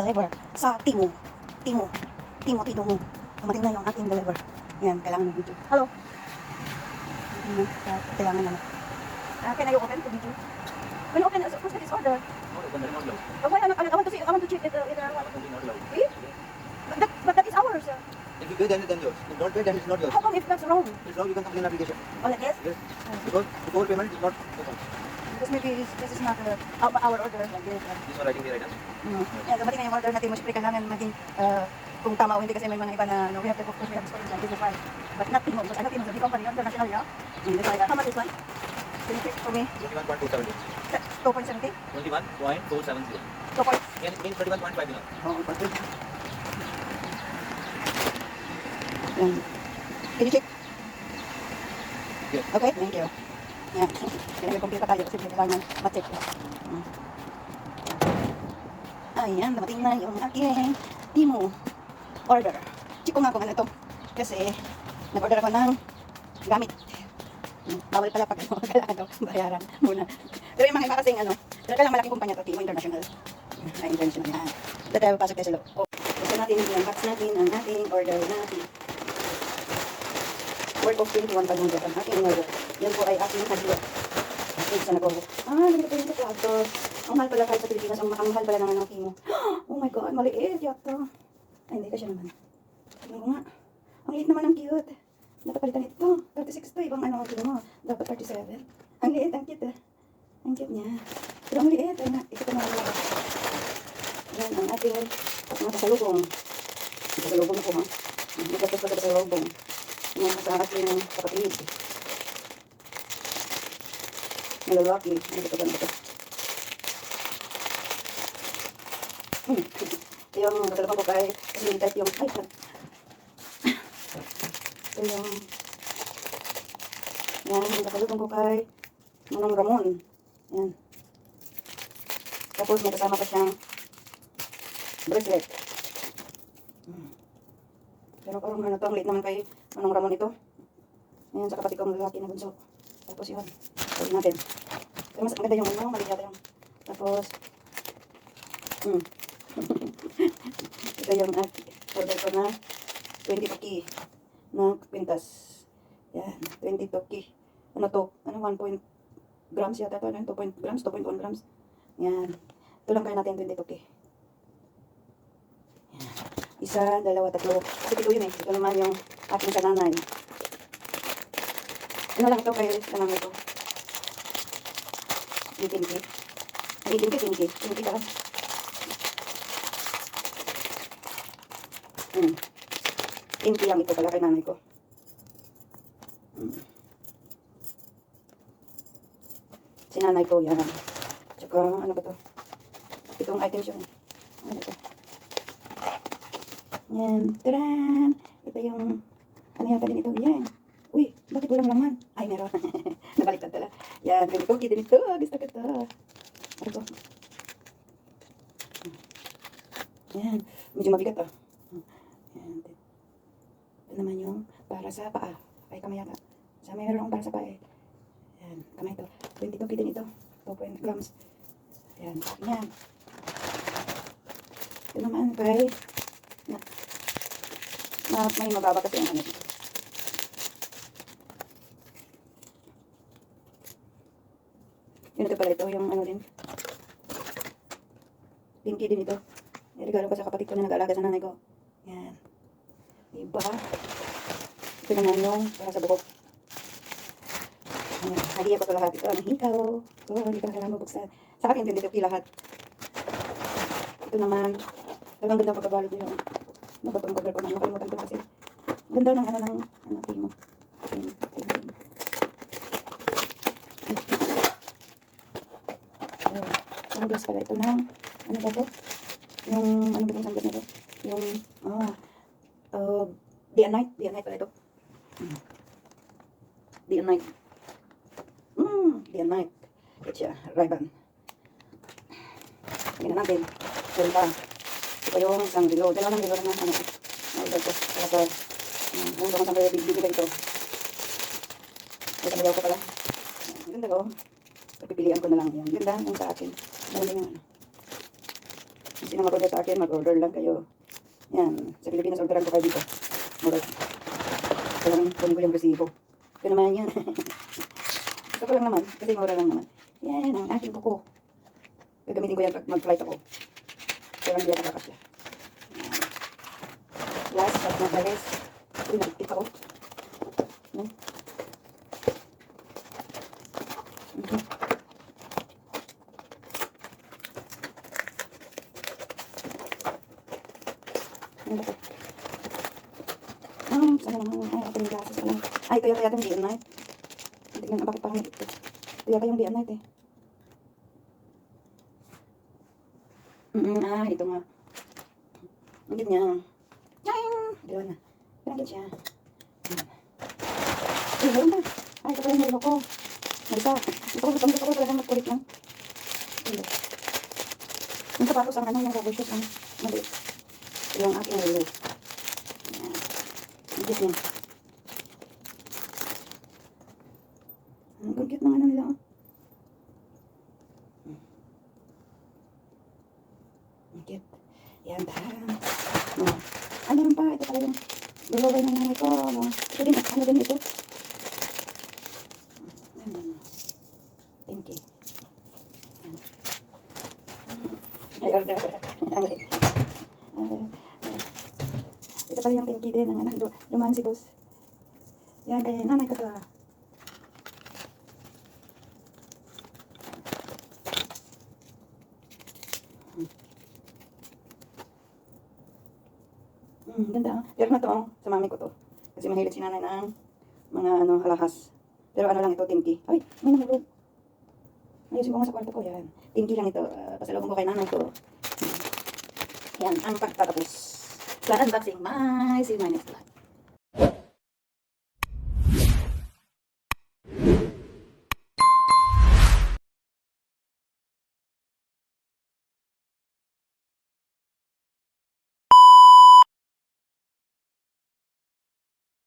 deliver sa Timo. Timo. Timo, mo. Dumating na yung ating deliver. Yan, kailangan ng video. Hello. Kailangan na. Uh, can I open the video? When you open, what's this order? Oh, why, I, want to see, I want to check it, uh, it, uh, eh? But that, but that is ours. Uh. If you pay, then, then yours. If not pay, then it's not yours. How come if that's wrong? It's wrong, you can complain application. Oh, like this? Yes. Because before payment is not open. Because maybe this, this is not uh, our, our order like this. Uh. This one writing the right. Mm. Yan, dumating na yung order natin. Siyempre kailangan maging uh, kung tama o hindi kasi may mga iba na no, we have to focus, we have to store like this is right. But not Timo. But I know Timo is a big company, international, yeah? Mm, that's why, uh, how much is one? Can you check for me? 21.270. 2.70? 21.470. 2 point? Again, it means 31.5 below. Oo, oh. Yan. Can you check? Yes. Okay, thank you. Yan. Kaya computer tayo kasi kailangan ma-check. Mm. Ayan, dumating na yung aking Timo order. Check ko nga kung ano ito. Kasi nag-order ako ng gamit. Mm, Bawal pala pag ano, kailangan daw bayaran muna. Pero yung mga iba kasing ano, pero kailangan malaking kumpanya to, Timo International. Na international yan. Dito tayo pasok tayo sa loob. Gusto natin yung box natin ang ating order natin. Worth of 21 pag-order ang ating order. Yan po ay aking hadiah. Wait, saan ako? Ah, ganito po yung plato. Ang mahal pala kahit sa Pilipinas. Ang ang mahal pala ng ano, chemo. Oh my God, maliit yata. Ay, hindi kasi naman. Tingnan ko nga. Ang liit naman, ang cute. Napapalitan ito. 36 to, ibang ano, chemo. Dapat 37. Ang liit, ang cute eh. Ang cute niya. Pero ang liit, ay nga, ito na lang. Yan, ang ating mga kasalubong. Kasalubong na po, ha? Nagkastos pa sa kasalubong. Yan, sa aking kapatid. Ang lalaki. Ano ba ito? Hmm. Yung ko kay kasi yung ay, ito yung yan, yung kasalubong ko kay Manong Ramon. Yan. Tapos may kasama pa siyang bracelet. Pero parang ano to, ang liit naman kay Manong Ramon ito. Ayan, sa kapatid ko ang lalaki na bunso. Tapos yun, gawin natin. Pero mas maganda yung ano, mali yata yung. Tapos, hmm. Ito yung at, order ko na 20 toki na kwintas. Yan, 20 toki. Ano to? Ano, 1 point grams yata to. Ano, 2 point grams, 2.1 grams. Yan. Ito lang kaya natin 20 toki. Isa, dalawa, tatlo. Kasi pito yun eh. Ito naman yung aking kananay. Ano lang ito kay kananay ko. 18K. Ay, 18K, 10K. 10K ka. Hmm. 10K lang ito pala kay nanay ko. Hmm. Si nanay ko, yan. Tsaka, ano ba to? Itong items yun. Ano ito? Yan. Taran! Ito yung, ano yata din ito? Yan. Uy, bakit walang laman? Ay, meron. Nabaliktad pala. Yan, ganito. Kita nito. Gusto ko ito. Ano to? Yan. Medyo mabigat ah. Yan. Ito naman yung para sa paa. Ay, kamay yata. Sa may meron akong para sa paa eh. Yan. Kamay ito. 22 kita nito. 2 grams. Yan. Yan. Ito naman kay na may mababa kasi ang ano dito. Yun ito pala ito, yung ano din. Pinky din ito. Niregalo ko sa kapatid ko na nag-aalaga sa nanay ko. Yan. Diba? Ito naman yung para sa buhok. Ayan. Hadiya ko sa lahat. Ito ang hikaw. So, hindi ko kailangan mabuksan. Sa akin, hindi ko lahat. Ito naman, talagang ganda pagkabalot niyo. Itong cover ko na? Nakalimutan ko kasi. Ganda ng ano ng ano, ayan. Ayan. Ang glass pala ito ng, ano ba ito? Yung, ano ba itong sanggat na ito? Yung, ah, uh, day and night. Day and night pala ito. Hmm. Day and night. Hmm, day and night. Ito siya, Ray-Ban. Tingnan natin. Meron pa. Ito yung isang bilo. Dalawa ng bilo na ano. Na-order ko. Para sa, um, yung mga sangkaya bibigay ito. Ito ang ko pala. Ang ganda ko. Pagpipilian ko na lang yan. Ganda yung sa akin. Ano yung ano. Sino mag-order sa akin, mag-order lang kayo. Yan. Sa Pilipinas, orderan ko kayo dito. Mura. Kailangan kunin ko yung resibo. Ito naman yan. Ito ko lang naman. Kasi mura lang naman. Yan ang aking kuko. Gagamitin ko yan pag mag-flight ako. Lang hindi ako kakasya. Yan. Last but not the least. Uy, nagkit ako. Yan. Mhm. Ano ba ito? Ay, ito ko yata yata yung day and night. Tingnan, ah, bakit parang ito? Ito yata yung day and night eh. Mm ah, ito nga. Ang cute niya. Yang! Dalawa na. Pero ang siya. Ay, meron na. Ay, ito pala yung nilo ko. Nalisa. Ito ko, gusto ko talagang magkulit lang. Ito. Yung sapatos ang ano, yung rubber shoes ang maliit. Yung aking nilo. Ang cute niya. Ang cute ng ano nila. oh. Ang cute. Yan, tahan. Oh. Ah, meron pa. Ito pala yung nilaway ng nanay ko. Oh. Ito din, ano din ito? Ayan. Thank you. Ayan. Ay, order. Ay. Ah, Ito pala yung pinky din. Ang anak, du- dumaan si boss. Yan, kaya nanay ko pa. Hmm, ganda ah. Pero na to, oh, sa mami ko to. Kasi mahilig si nanay ng mga ano, halahas. Pero ano lang ito, tinky. Ay, may nahulog. Ayusin ko nga sa kwarto ko, yan. Tinky lang ito. Uh, pasalubong ko kay nanay to. Yan, ang pagtatapos. Sa unboxing, bye! See you my.